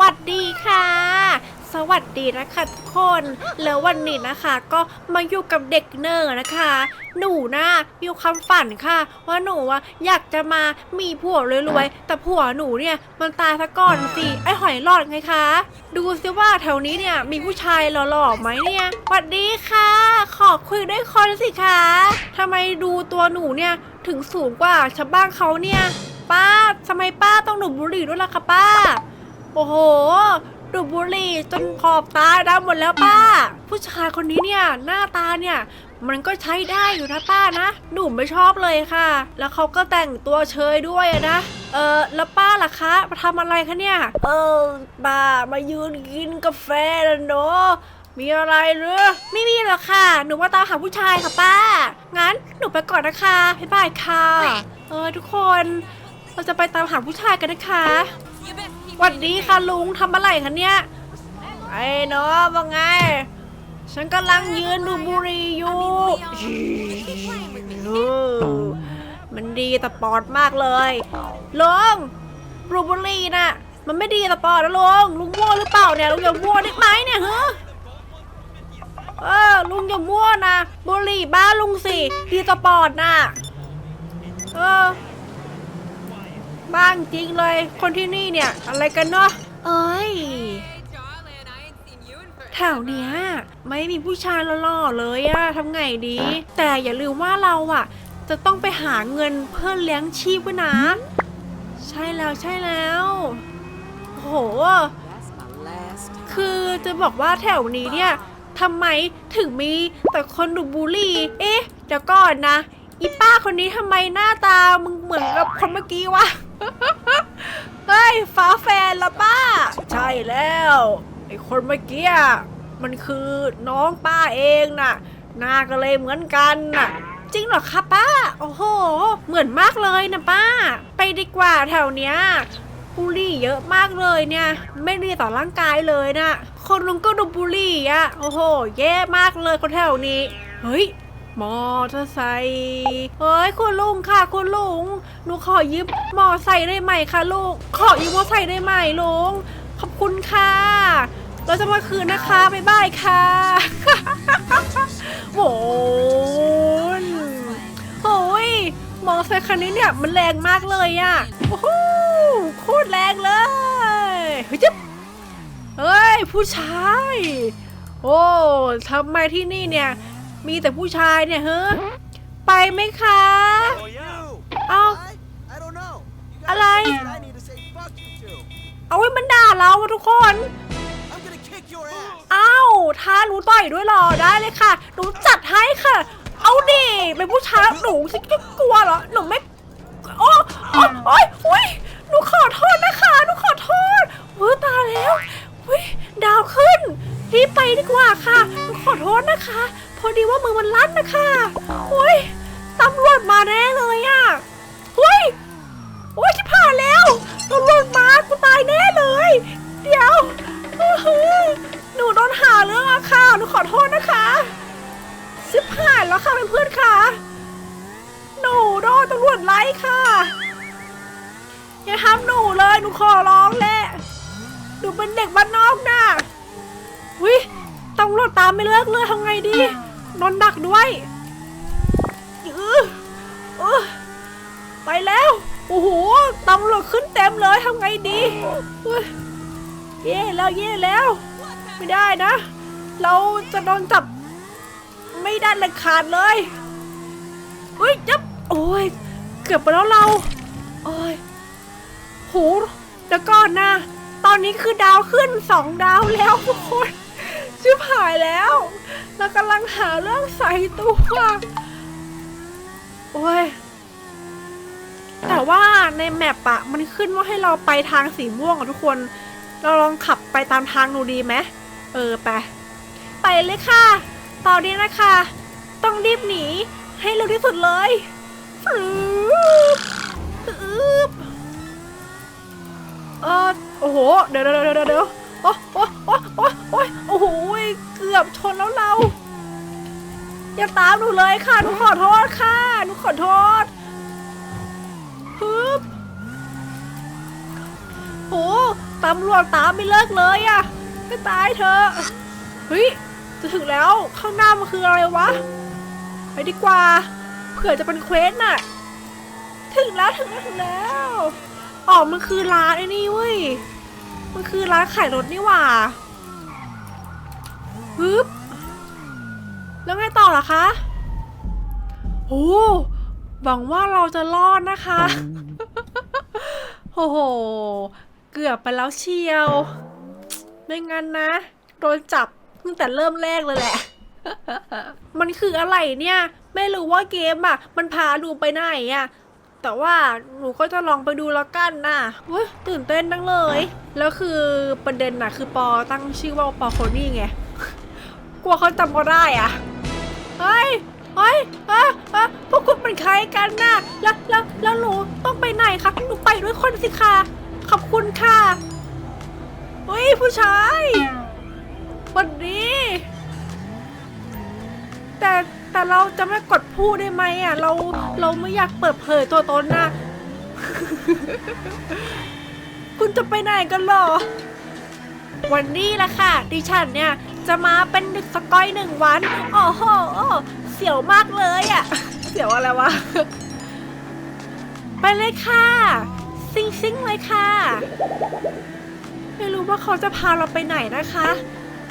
วัสดีค่ะ สวัสดีนะคะทุกคน แล้ววันนี้นะคะก็มาอยู่กับเด็กเนอร์นะคะ หนูนะมีความฝันค่ะ ว่าหนูอะอยากจะมามีผัวรวยๆแต่ผัวหนูเนี่ยมันตายซะก่อนสิไอหอยหลอดไงคะ ดูซิว่าแถวนี้เนี่ยมีผู้ชายหล่อๆไหมเนี่ยสวัสดีค่ะ ขอคุยด้วยคนสิคะทำไมดูตัวหนูเนี่ยถึงสูงกว่าชาวบ้านเขาเนี่ย ป้าทำไมป้าต้องดูดบุหรี่ด้วยล่ะคะป้า โอ้โห ดูดบุหรี่จนขอบตาดำหมดแล้วป้า ผู้ชายคนนี้เนี่ยหน้าตาเนี่ย มันก็ใช้ได้อยู่นะป้านะหนูไม่ชอบเลยค่ะ แล้วเขาก็แต่งตัวเชยด้วยอะนะ เออแล้วป้าล่ะคะมาทำอะไรคะเนี่ย เออป้ามายืนกินกาแฟแล้วเนาะมีอะไรหรือไม่มีหรอกค่ะ หนูว่าตามหาผู้ชายค่ะป้า งั้นหนูไปก่อนนะคะบ๊ายบายค่ะ เออทุกคน เราจะไปตามหาผู้ชายกันนะคะส วัสดีค่ะลุงทำอะไรคะเนี่ย ไอ้เนาะว่าไง ฉันกำลังยืนดูบุหรีอยู่มันดีแต่ปอดมากเลยลุงดูบุหรีน่ะ มันไม่ดีแต่ปอดนะลุงลุงมั่วหรือเปล่าเนี่ยลุงอย่ามั่วได้ไหมเนี่ยเฮ้เออลุงอย่ามั่วนะบุหรี่บ้าลุงสิดีแต่ปอดน่ะเออ บ้างจริงเลย คนที่นี่เนี่ย อะไรกันเนาะเอ้ยแถวเนี้ยไม่มีผู้ชายหล่อๆเลยอะทำไงดี แต่อย่าลืมว่าเราอะจะต้องไปหาเงินเพื่อเลี้ยงชีพไว้นะ ใช่แล้วใช่แล้วโห That's my last. คือจะบอกว่าแถวนี้เนี่ยทำไมถึงมีแต่คนดูดบุหรี่เอ๊ะเดี๋ยวก่อนนะ อีป้าคนนี้ทำไมหน้าตามึงเหมือนกับคนเมื่อกี้วะ เฮ้ยฟ้าแฟนละป้า ใช่แล้วไอ้คนเมื่อกี้อะมันคือน้องป้าเองน่ะหน้าก็เลยเหมือนกันน่ะ จริงเหรอคะป้า โอ้โห เหมือนมากเลยนะป้า ไปดีกว่าแถวเนี้ยบุหรี่เยอะมากเลยเนี่ย ไม่ดีต่อร่างกายเลยนะคนลุงก็ดูบุหรี่อะโอ้โห แย่มากเลยคนแถวนี้ เฮ้ย มอเตอร์ไซค์เฮ้ยคุณลุงค่ะ คุณลุง หนูขอยืมมอไซค์ได้ไหมคะลูก ขอยืมมอไซค์ได้ไหมลุง ขอบคุณค่ะ เราจะมาคืนนะคะ บ๊ายบายค่ะโอ้ยโอ้ยมอเตอร์ไซค์คันนี้เนี่ยมันแรงมากเลยอะโอ้โหโคตรแรงเลย เฮ้ยจ๊บเฮ้ย ผู้ชาย โอ้ทำไมที่นี่เนี่ย มีแต่ผู้ชายเนี่ยเฮ้ไปไหมคะ Oh, yeah. เอา I? I don't know. You I guys like- said I need to say fuck you to. เอาไว้มันด่าเราอะทุกคน I'm gonna kick your ass. อ้าวท้าหนูต่อยด้วยเหรอ ได้เลยค่ะ หนูจัดให้ค่ะ เอาดิเป็นผู้ชายหนูสิจะกลัวเหรอ หนูไม่ โอ้โอ้โอ้ยโอ้ยหนูขอโทษนะคะ หนูขอโทษเฮ้ยตายแล้วเฮ้ยดาวขึ้นรีบไปดีกว่าค่ะ หนูขอโทษนะคะ พอดีว่ามือมันลั่นนะคะเฮ้ยตำรวจมาแน่เลยอะเฮ้ยโอ้ยชิบหายแล้วตำรวจมากูตายแน่เลย เดี๋ยวอื้อหือหนูโดนหาเรื่องอะค่ะหนูขอโทษนะคะชิบหายแล้วค่ะเพื่อนๆค่ะหนูโดนตำรวจไล่ค่ะ อย่าทำหนูเลยหนูขอร้องแหละหนูเป็นเด็กบ้านนอกนะวิตำรวจตามไม่เลิกเลยทำไงดี นอนดักด้วยอือเออไปแล้ว โอ้โหตำรวจขึ้นเต็มเลยทำไงดีเยเย่แล้วเย่แล้ว ไม่ได้นะ เราจะโดนจับ ไม่ได้เลยขาดเลยเฮ้ยจับโอ้ยเกือบไปแล้วเราโอ้ยโหเดี๋ยวก่อนนะ ตอนนี้คือดาวขึ้นสองดาวแล้วทุกคน ชิบหายแล้วเรากำลังหาเรื่องใส่ตัวโอ้ยแต่ว่าในแมปอะมันขึ้นว่าให้เราไปทางสีม่วงอะทุกคน เราลองขับไปตามทางดูดีไหมเออไป ไปเลยค่ะ ตอนนี้นะคะ ต้องรีบหนี ให้เร็วที่สุดเลยฟืบฟืบเออโอ้โห เดี๋ยวเดี๋ยวเดี๋ยวเดี๋ยว โอ้โอ้โอ้โอ้โอ้โอ้โหเกือบชนแล้วเรา อย่าตามหนูเลยค่ะหนูขอโทษค่ะหนูขอโทษฮึบโหตำรวจตามไม่เลิกเลยอะก็ตายเถอเฮ้ยจะถึงแล้วข้างหน้ามันคืออะไรวะไปดีกว่า เผื่อจะเป็นเควสน่ะ ถึงแล้วถึงแล้วถึงแล้วอ๋อมันคือร้านไอ้นี่เว้ย มันคือร้านขายรถนี่หว่าฮึบแล้วไงต่อล่ะคะโอ้หวังว่าเราจะรอดนะคะโอ้โห เกือบไปแล้วเชียว ไม่งั้นนะ โดนจับตั้งแต่เริ่มแรกเลยแหละ มันคืออะไรเนี่ย ไม่รู้ว่าเกมอะ มันพาหนูไปไหนอะ แต่ว่าหนูก็จะลองไปดูแล้วกันนะเว้ยตื่นเต้นจังเลย แล้วคือประเด็นน่ะ คือปอตั้งชื่อว่าปอโคนี่ไง กลัวเขาจำก็ได้อะ เฮ้ย เฮ้ยอ้ยเอ้ยพวกคุณเป็นใครกันน่ะ แล้วแล้วแล้วหนูต้องไปไหนคะหนูไปด้วยคนสิคะขอบคุณค่ะ เฮ้ย ผู้ชายวันนี้แต่ แต่เราจะไม่กดพูดได้ไหมอะ เราเราไม่อยากเปิดเผยตัวตนนะ คุณจะไปไหนกันหรอ วันนี้แหละค่ะ ดิฉันเนี่ย จะมาเป็นดึกสกอยหนึ่งวันโอ้โหเสียวมากเลยอะ เสียวอะไรวะ ไปเลยค่ะ ซิงซิงเลยค่ะ ไม่รู้ว่าเขาจะพาเราไปไหนนะคะ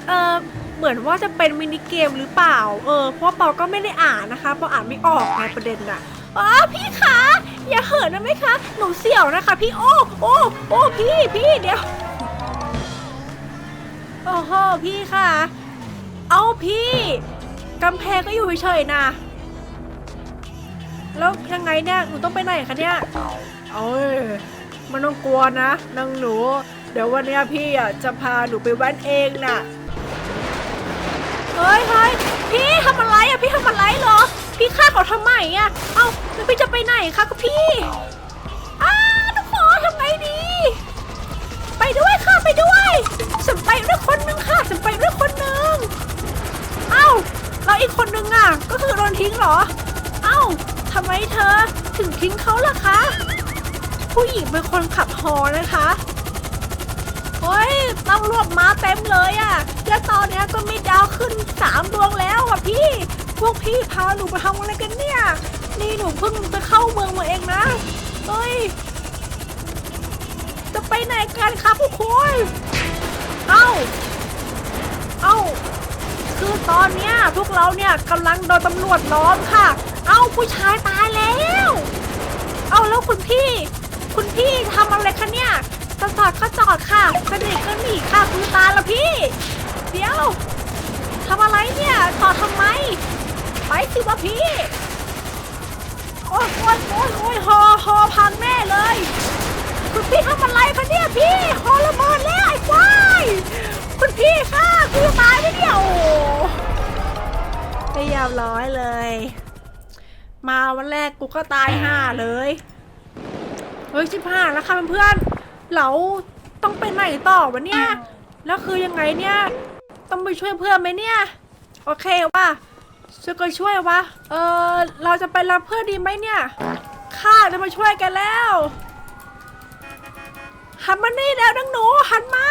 เออ เหมือนว่าจะเป็นมินิเกมหรือเปล่า เออ เพราะว่าเปาก็ไม่ได้อ่านนะคะเปาอ่านไม่ออกในประเด็นน่ะอ๋อพี่คะอย่าเหินนะไหมคะ หนูเสี่ยวนะคะ พี่โอ้โอ้โอ้พี่พี่เดี๋ยวโอ้โหพี่ค่ะ เอาพี่กำแพงก็อยู่เฉยๆนะ แล้วยังไงเนี่ย หนูต้องไปไหนคะเนี่ยโอ้ยไมันต้องกลัวนะนางหนู เดี๋ยววันเนี้ยพี่อะจะพาหนูไปแว้นเองน่ะเฮ้ยเฮ้ยพี่ทำอะไรอะพี่ทำอะไรเหรอ พี่ฆ่าเขาทำไมอะ เอ้าแล้วพี่จะไปไหนคะก็พี่อ้าทุกคนทำไงดี ไปด้วยค่ะไปด้วยฉันไปด้วยคนหนึ่งค่ะฉันไปด้วยคนหนึ่งเอ้าแล้วอีกคนหนึ่งอะ ก็คือโดนทิ้งเหรอ เอ้าทำไมเธอถึงทิ้งเขาล่ะคะ ผู้หญิงเป็นคนขับฮอนะคะเฮ้ยตำรวจมาเต็มเลยอะ่ะ และตอนนี้ก็มีดาวขึ้น สามดวงแล้วอะพี่ พวกพี่พาหนูไปทำอะไรกันเนี่ย นี่หนูเพิ่งจะเข้าเมืองมาเองนะเฮ้ย จะไปไหนกันครับทุกคนเอ้า เอ้า คือตอนเนี้ยพวกเราเนี่ยกำลังโดนตำรวจล้อมค่ะ เอ้าผู้ชายตายแล้ว เอ้าแล้วคุณพี่ คุณพี่ทำอะไรคะเนี่ยจะจอดก็จอดค่ะจะหนีก็หนีค่ะคุณตาละพี่ เดี๋ยว ทำอะไรเนี่ยจอดทำไม ไปสิวะพี่ โอ๊ยโอ๊ยโอ๊ยโอ๊ยหอหอพังแน่เลย คุณพี่ทำอะไรคะเนี่ยพี่ฮอลระเบิดแล้วไอ้ควายคุณพี่ค่ะคุณจะตายไหมเนี่ยโอ้ไม่ยอมร้อยเลย มาวันแรกกูก็ตายห่าเลย เฮ้ยชิบห้าแล้วค่ะเพื่อนๆเราต้องไปไหนต่อวะเนี่ย แล้วคือยังไงเนี่ย ต้องไปช่วยเพื่อนไหมเนี่ย โอเคว่ะช่วยก็ช่วยวะ เออเราจะไปรับเพื่อนดีไหมเนี่ย ข้าจะมาช่วยกันแล้ว หันมานี่แล้วนังหนูหันมา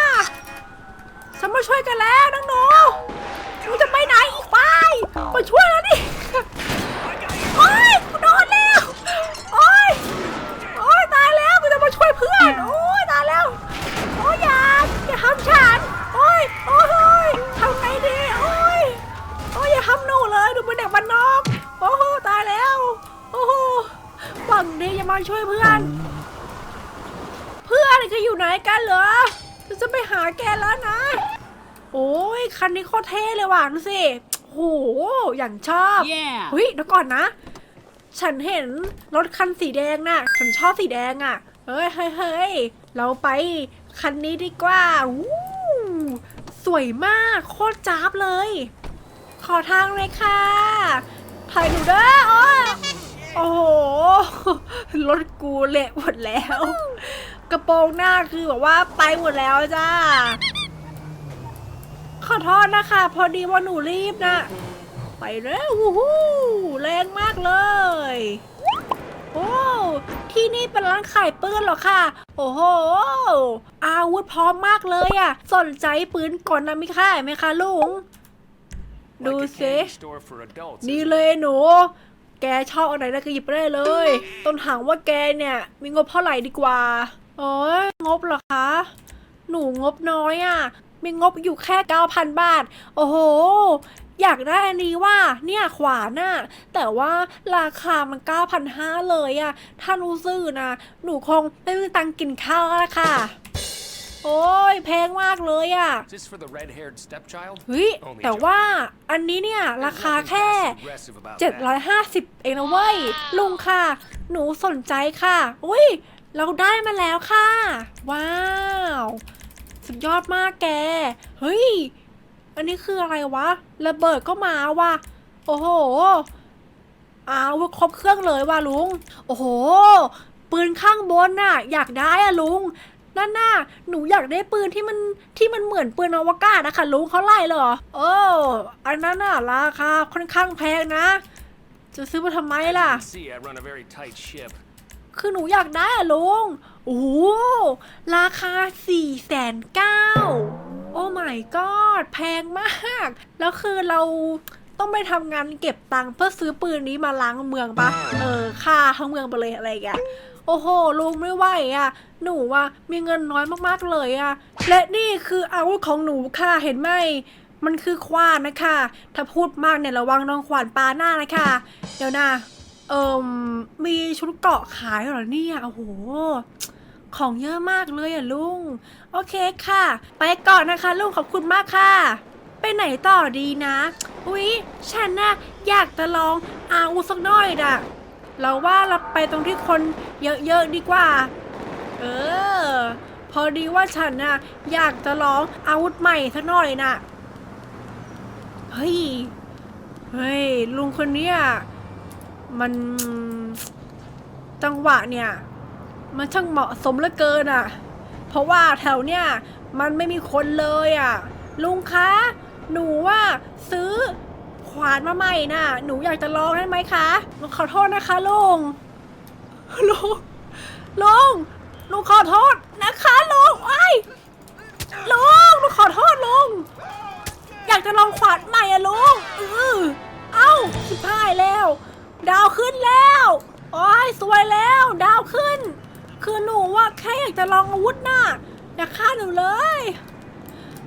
ฉันมาช่วยกันแล้วนังหนูหนูจะไปไหนอีกไปมาช่วยแล้วดิโอ๊ โคตรเท่เลยว่ะดูสิโหอย่างชอบ Yeah. เฮ้ยเดี๋ยวก่อนนะ ฉันเห็นรถคันสีแดงน่ะ ฉันชอบสีแดงอะ เฮ้ยเฮ้ยเฮ้ยเราไปคันนี้ดีกว่าอู้สวยมาก โคตรจ้าบเลย ขอทางเลยค่ะถ่ายหนูเด้อโอ้ยโอ้โห รถกูเละหมดแล้ว กระโปรงหน้าคือแบบว่าไปหมดแล้วจ้า ขอโทษนะคะ พอดีว่าหนูรีบนะ ไปแล้ววู้ฮู้แรงมากเลย โอ้ที่นี่เป็นร้านขายปืนเหรอคะโอ้โห อาวุธพร้อมมากเลยอะสนใจปืนก่อนนะมิค่ะไหมคะลุง ดูสินี่เลยหนู แกชอบอะไรนะก็หยิบไปได้เลย ต้องถามว่าแกเนี่ย มีงบเท่าไหร่ดีกว่า โอ้ยงบเหรอคะ หนูงบน้อยอะ่ะ มีงบอยู่แค่ 9,000 บาท โอ้โห อยากได้อันนี้ว่า เนี่ยขวานน่ะ แต่ว่าราคามัน 9,500 เลยอะ่ะถ้าหนูซื้อนะ หนูคงไม่มีตังค์กินข้าวแล้วล่ะค่ะ โอ้ยแพงมากเลยอะ่ะ Is this for the red-haired stepchild? เฮ้ย Only แต่ joking. ว่าอันนี้เนี่ยรา There's คา nothing แค่ passive-aggressive about that. 750 เองนะเว้ย ลุงค่ะ หนูสนใจค่ะ อุ้ย เราได้มาแล้วค่ะ ว้าว สุดยอดมากแก เฮ้ย อันนี้คืออะไรวะ ระเบิดก็มาว่ะ โอ้โหอาวครบเครื่องเลยว่ะลุง โอ้โห ปืนข้างบนน่ะ อยากได้อะลุงนั่นน่ะหนูอยากได้ปืนที่มันที่มันเหมือนปืนอวกาศนะคะลุงเขาไล่เหรอ โอ้อันนั้นน่ะราคาค่อนข้างแพงนะ จะซื้อมาทำไมล่ะ You can see I run a very tight ship. คือหนูอยากได้อะลุง โอ้โห ราคา4ี่แสนเก้าโอ้ my god แพงมาก แล้วคือเราต้องไปทำงานเก็บตังค์เพื่อซื้อปืนนี้มาล้างเมืองปะ เออค่าทั้งเมืองไปเลยอะไรอย่างเงี้ยโอ้โห ลุงไม่ไหวอะ หนูว่ามีเงินน้อยมากๆเลยอะ และนี่คืออาวุธของหนูค่ะเห็นไหม มันคือควานนะคะ ถ้าพูดมากเนี่ยระวังน้องขวานปลาหน้านะคะ เดี๋ยวนะ เอิมมีชุดเกราะขายเหรอเนี่ยโอ้โห ของเยอะมากเลยอะลุง โอเคค่ะ ไปก่อนนะคะลุงขอบคุณมากค่ะ ไปไหนต่อดีนะ อุ๊ย ฉันน่ะอยากจะลองอาวุธสักหน่อยน่ะ เราว่าเราไปตรงที่คนเยอะๆดีกว่า เออ พอดีว่าฉันน่ะอยากจะลองอาวุธใหม่สักหน่อยน่ะ เฮ้ย เฮ้ยลุงคนเนี้ย มันจังหวะเนี่ย มันช่างเหมาะสมเหลือเกินอะ เพราะว่าแถวเนี้ยมันไม่มีคนเลยอะ ลุงคะ หนูว่าซื้อขวานมาใหม่น่ะ หนูอยากจะลองได้ไหมคะ ขอโทษนะคะลุง ลุง ลุง ลุงขอโทษนะคะลุงไอ้ลุงลุงขอโทษลุง อยากจะลองขวานใหม่อะลุงเออเอ้าสิบห้ายแล้ว ดาวขึ้นแล้วโอ้ยสวยแล้ว ดาวขึ้น คือหนูว่าแค่อยากจะลองอาวุธน่ะอย่าฆ่าหนูเลย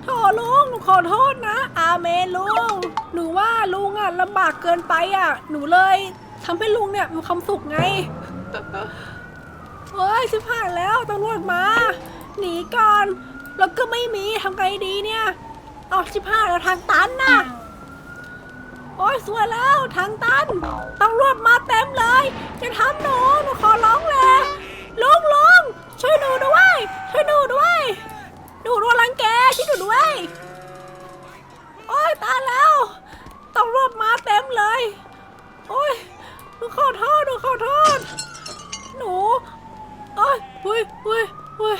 โถลุงหนูขอโทษนะ อาเมนลุง หนูว่าลุงอะลำบากเกินไปอะ หนูเลยทำให้ลุงเนี่ยมีความสุขไงเฮ้ยชิบหายแล้วตำรวจมา หนีก่อน แล้วก็ไม่มีทำไงดีเนี่ย เอาชิบหายแล้วทางตันน่ะ อ้ยสวยแล้วทางตันตำรวจมาเต็มเลย จะทำหนูหนูขอร้องเลยลุงลุงช่วยหนูด้วยช่วยหนูด้วยหนูโดนรังแกช่วยหนูด้วย โอ้ยตายแล้วตำรวจมาเต็มเลย โอ้ยหนูขอโทษหนูขอโทษ หนูโอ้ยเฮ้ยเฮ้ยเฮ้ย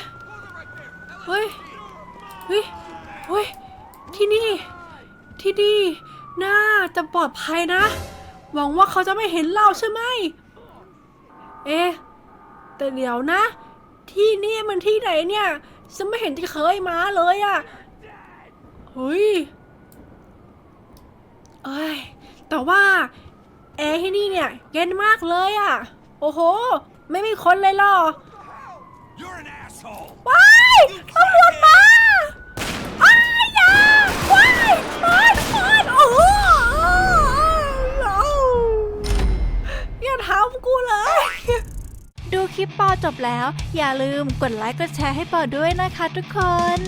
เฮ้ยเฮ้ยเฮ้ยที่นี่ ที่นี่น่า จะปลอดภัยนะ หวังว่าเขาจะไม่เห็นเราใช่ไหม เอ๊ะ แต่เดี๋ยวนะ ที่นี่มันที่ไหนเนี่ยฉันไม่เห็นจะเคยมาเลยอะเฮ้ยเอ้ย แต่ว่าแอร์ที่นี่เนี่ยเย็นมากเลยอะโอ้โห ไม่มีคนเลยเหรอ You're an asshole! ว้ายตำรวจมา กูเลย ดูคลิปปอจบแล้ว อย่าลืมกดไลค์กดแชร์ให้ปอด้วยนะคะทุกคน